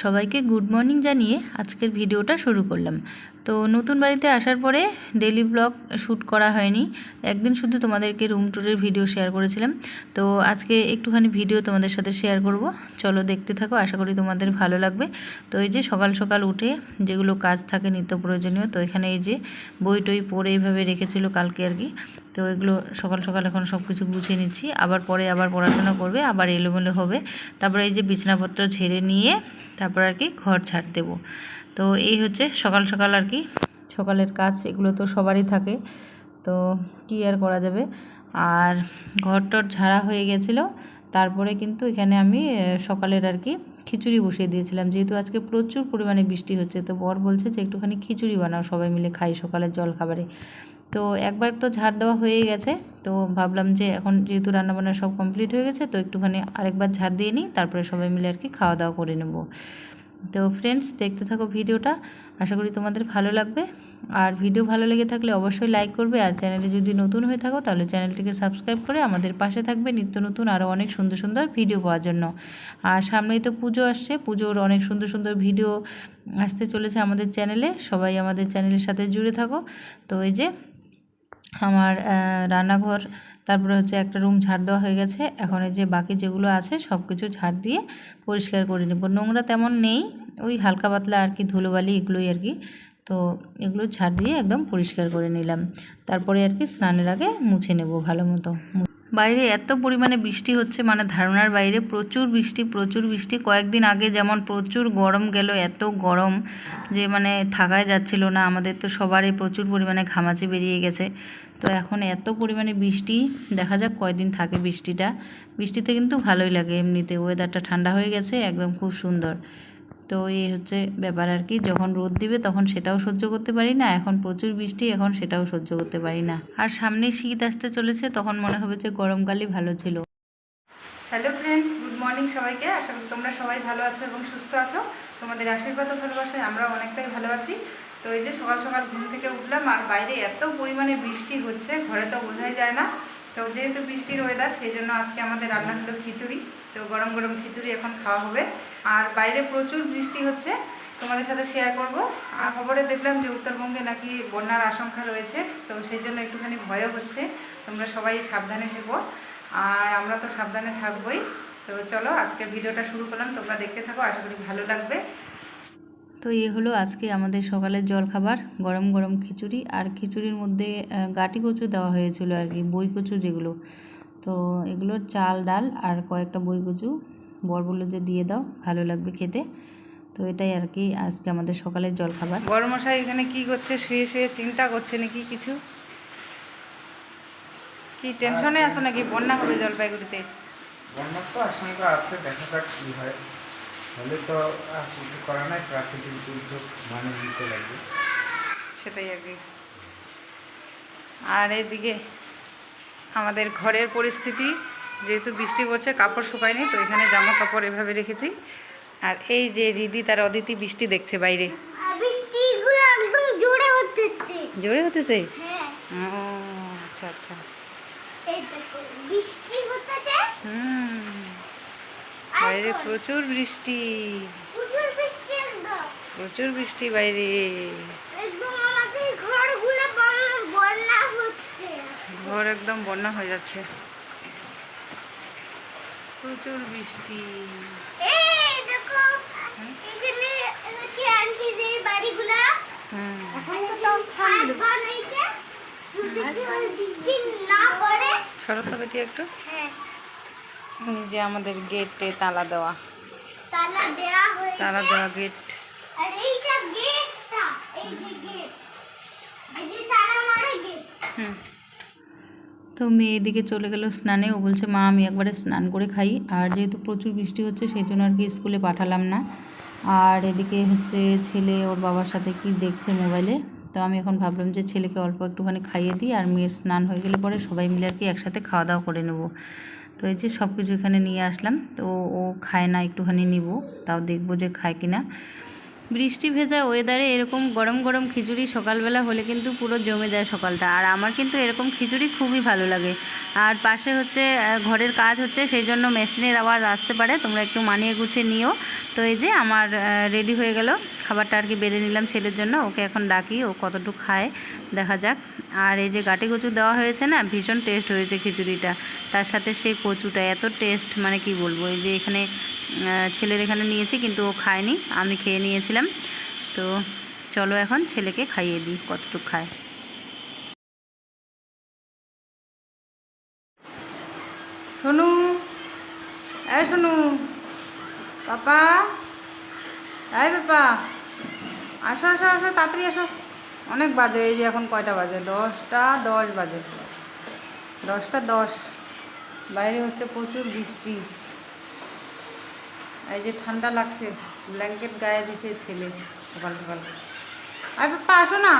সবাইকে good morning জানিয়ে আজকের ভিডিওটা শুরু করলাম। তো নতুন বাড়িতে আসার পরে ডেলি ব্লগ শ্যুট করা হয়নি। একদিন শুধু তোমাদেরকে রুম ট্যুরের ভিডিও শেয়ার করেছিলাম। তো আজকে একটুখানি ভিডিও তোমাদের সাথে শেয়ার করব। চলো দেখতে থাকো, আশা করি তোমাদের ভালো লাগবে। তো এই যে সকাল সকাল উঠে যেগুলো কাজ থাকে নিত্য প্রয়োজনীয়, তো এখানে এই যে বই টই পড়ে এইভাবে রেখেছিল কালকে আর কি। তো এগুলো সকাল সকাল এখন সব কিছু গুছিয়ে নিচ্ছি। আবার পরে আবার পড়াশোনা করবে, আবার এলোমেলো হবে। তারপরে এই যে বিছানাপত্র ছেড়ে নিয়ে তারপর আর কি ঘর ছাড় দেবো। তো এই হচ্ছে সকাল সকাল আর কি সকালের কাজ, এগুলো তো সবারই থাকে। তো কী আর করা যাবে? আর ঘর টর ঝাড়া হয়ে গেছিল। তারপরে কিন্তু এখানে আমি সকালের আর কি খিচুড়ি বসিয়ে দিয়েছিলাম। যেহেতু আজকে প্রচুর পরিমাণে বৃষ্টি হচ্ছে, তো বর বলছে যে একটুখানি খিচুড়ি বানাও, সবাই মিলে খাই সকালের জল খাবারে তো একবার তো ঝাড় দেওয়া হয়ে গেছে। তো ভাবলাম যে এখন যেহেতু রান্নাবান্না সব কমপ্লিট হয়ে গেছে, তো একটুখানি আরেকবার ঝাড় দিয়ে নিই, তারপরে সবাই মিলে আর কি খাওয়া দাওয়া করে নেব। তো ফ্রেন্ডস দেখতে থাকো ভিডিওটা। আশা করি তোমাদের ভালো লাগবে। আর ভিডিও ভালো লেগে থাকলে অবশ্যই লাইক করবে। আর চ্যানেলে যদি নতুন হয়ে থাকো, তাহলে চ্যানেলটিকে সাবস্ক্রাইব করে আমাদের পাশে থাকবে নিত্য নতুন আরও অনেক সুন্দর সুন্দর ভিডিও পাওয়ার জন্য। আর সামনেই তো পুজো আসছে। পুজোর অনেক সুন্দর সুন্দর ভিডিও আসতে চলেছে আমাদের চ্যানেলে সবাই আমাদের চ্যানেলের সাথে জুড়ে থাকো। তো এই যে আমার রান্নাঘর, তারপরে হচ্ছে একটা রুম ঝাড় দেওয়া হয়ে গেছে। এখন যে বাকি যেগুলো আছে সব কিছু ঝাড় দিয়ে পরিষ্কার করে নেব। নোংরা তেমন নেই, ওই হালকা পাতলা আর কি ধুলোবালি এগুলোই আর কি। তো এগুলো ঝাড় দিয়ে একদম পরিষ্কার করে নিলাম। তারপরে আর কি স্নানের আগে মুছে নেব ভালো মতো। বাইরে এত পরিমাণে বৃষ্টি হচ্ছে মানে ধারণার বাইরে প্রচুর বৃষ্টি প্রচুর বৃষ্টি। কয়েকদিন আগে যেমন প্রচুর গরম গেল, এত গরম যে মানে থাকাই যাচ্ছিল না। আমাদের তো সবারই প্রচুর পরিমাণে ঘামাচি বেরিয়ে গেছে। তো এখন এত পরিমাণে বৃষ্টি, দেখা যাক কয়দিন থাকে বৃষ্টিটা। বৃষ্টিতে কিন্তু ভালোই লাগে, এমনিতে ওয়েদারটা ঠান্ডা হয়ে গেছে, একদম খুব সুন্দর। তো এই হচ্ছে ব্যাপার আর কি। যখন রোদ দিবে তখন সেটাও সহ্য করতে পারি না, এখন প্রচুর বৃষ্টি, এখন সেটাও সহ্য করতে পারি না। আর সামনে শীত আসতে চলেছে, তখন মনে হবে যে গরমকালই ভালো ছিল। হ্যালো ফ্রেন্ডস গুড মর্নিং সবাইকে। আশা করি তোমরা সবাই ভালো আছো এবং সুস্থ আছো। তোমাদের আশীর্বাদ ও ভালোবাসায় আমরা অনেকটাই ভালো আছি। তো এই যে সকাল সকাল ঘুম থেকে উঠলাম, আর বাইরে এত পরিমাণে বৃষ্টি হচ্ছে, ঘরে তো বোঝাই যায় না। তো যেহেতু বৃষ্টির ওয়েদার সেই জন্য আজকে আমাদের রান্না হলো খিচুড়ি। তো গরম গরম খিচুড়ি এখন খাওয়া হবে। আর বাইরে প্রচুর বৃষ্টি হচ্ছে, তোমাদের সাথে শেয়ার করব। আর খবরে দেখলাম যে উত্তরবঙ্গে নাকি বন্যার আশঙ্কা রয়েছে, তো সেই জন্য একটুখানি ভয়ও হচ্ছে। তোমরা সবাই সাবধানে থেকো। আর আমরা তো সাবধানে থাকবোই। তো চলো, আজকের ভিডিওটা শুরু করলাম। তোমরা দেখতে থাকো, আশা করি ভালো লাগবে। তো এ হলো আজকে আমাদের সকালের জলখাবার, গরম গরম খিচুড়ি। আর খিচুড়ির মধ্যে গাটি কচু দেওয়া হয়েছিল আর কি, বই কচু যেগুলো। তো এগুলো চাল ডাল আর কয়েকটা বই কচু বর বলল যে দিয়ে দাও ভালো লাগবে খেতে। তো এটাই আর কি আজকে আমাদের সকালের জলখাবার। বড় মশাই এখানে কি করছে? শুয়ে শুয়ে চিন্তা করছে নাকি কিছু? কি টেনশনে আছো নাকি? বন্যা হবে জলপাইগুড়িতে। বন্যার তো আশঙ্কা আছে দেখা যাক কি হয়। হলে তো আর কিছু করা নাই প্রাকৃতিক দুর্যোগ নিতে লাগবে। সেটাই আর কি। আর এদিকে আমাদের ঘরের পরিস্থিতি যেহেতু বৃষ্টি পড়ছে কাপড় শুকায়নি তো এখানে জামা কাপড় এভাবে রেখেছি। আর এই যে রিদি তার অদিতি বৃষ্টি দেখছে বাইরে। জোরে হতেছে। হ্যাঁ। ও, আচ্ছা আচ্ছা। বাইরে প্রচুর বৃষ্টি। প্রচুর বৃষ্টি বাইরে একদম আমাদের ঘরগুলো বন- বন্যা হচ্ছে ঘর একদম বন্যা হয়ে যাচ্ছে। প্রচুর বৃষ্টি। সরতা বেটি একটু? হ্যাঁ। যে আমাদের গেটে তালা দেওয়া। তালা দেওয়া গেট। হুম। তো মেয়ে এদিকে চলে গেল স্নানে। ও বলছে, মা, আমি একবারে স্নান করে খাই। আর যেহেতু প্রচুর বৃষ্টি হচ্ছে, সেই জন্য আর কি স্কুলে পাঠালাম না। আর এদিকে হচ্ছে ছেলে ওর বাবার সাথে কি দেখছে মোবাইলে। তো আমি এখন ভাবলাম যে ছেলেকে অল্প একটুখানি খাইয়ে দিই, আর মেয়ের স্নান হয়ে গেলে পরে সবাই মিলে আর কি একসাথে খাওয়া দাওয়া করে নেব। তো এই যে সব কিছু এখানে নিয়ে আসলাম। তো ও খায় না, একটুখানি নিব। তাও দেখব যে খায় কিনা। বৃষ্টি ভেজা ওয়েদারে এরকম গরম গরম খিচুড়ি সকালবেলা হলে কিন্তু পুরো জমে যায় সকালটা। আর আমার কিন্তু এরকম খিচুড়ি খুবই ভালো লাগে। আর পাশে হচ্ছে ঘরের কাজ হচ্ছে সেই জন্য মেশিনের আওয়াজ আসতে পারে। তোমরা একটু মানিয়ে গুছিয়ে নিও। তো এই যে আমার রেডি হয়ে গেল। খাবারটা আর কি বেড়ে নিলাম ছেলের জন্য। ওকে এখন ডাকি, ও কতটুকু খায়, দেখা যাক। আর এই যে গাটি কচু দেওয়া হয়েছে না, ভীষণ টেস্ট হয়েছে খিচুড়িটা। তার সাথে সেই কচুটা, এত টেস্ট মানে কি বলব, এই যে এখানে ছেলের এখানে নিয়েছি, কিন্তু ও খায়নি, আমি খেয়ে নিয়েছিলাম। তো চলো এখন ছেলেকে খাইয়ে দিই, কতটুকু খায়। শোনু এ শোনু পাপা, এই পাপা। আসো আসো আসো, তাড়াতাড়ি আসো। অনেক বাজে, এই যে এখন কয়টা বাজে? দশটা দশ বাজে। দশটা দশ। বাইরে হচ্ছে প্রচুর বৃষ্টি। এই যে ঠান্ডা লাগছে, ব্ল্যাঙ্কেট গায়ে দিছে ছেলে। সকাল সকাল আর পাপা, আসো না।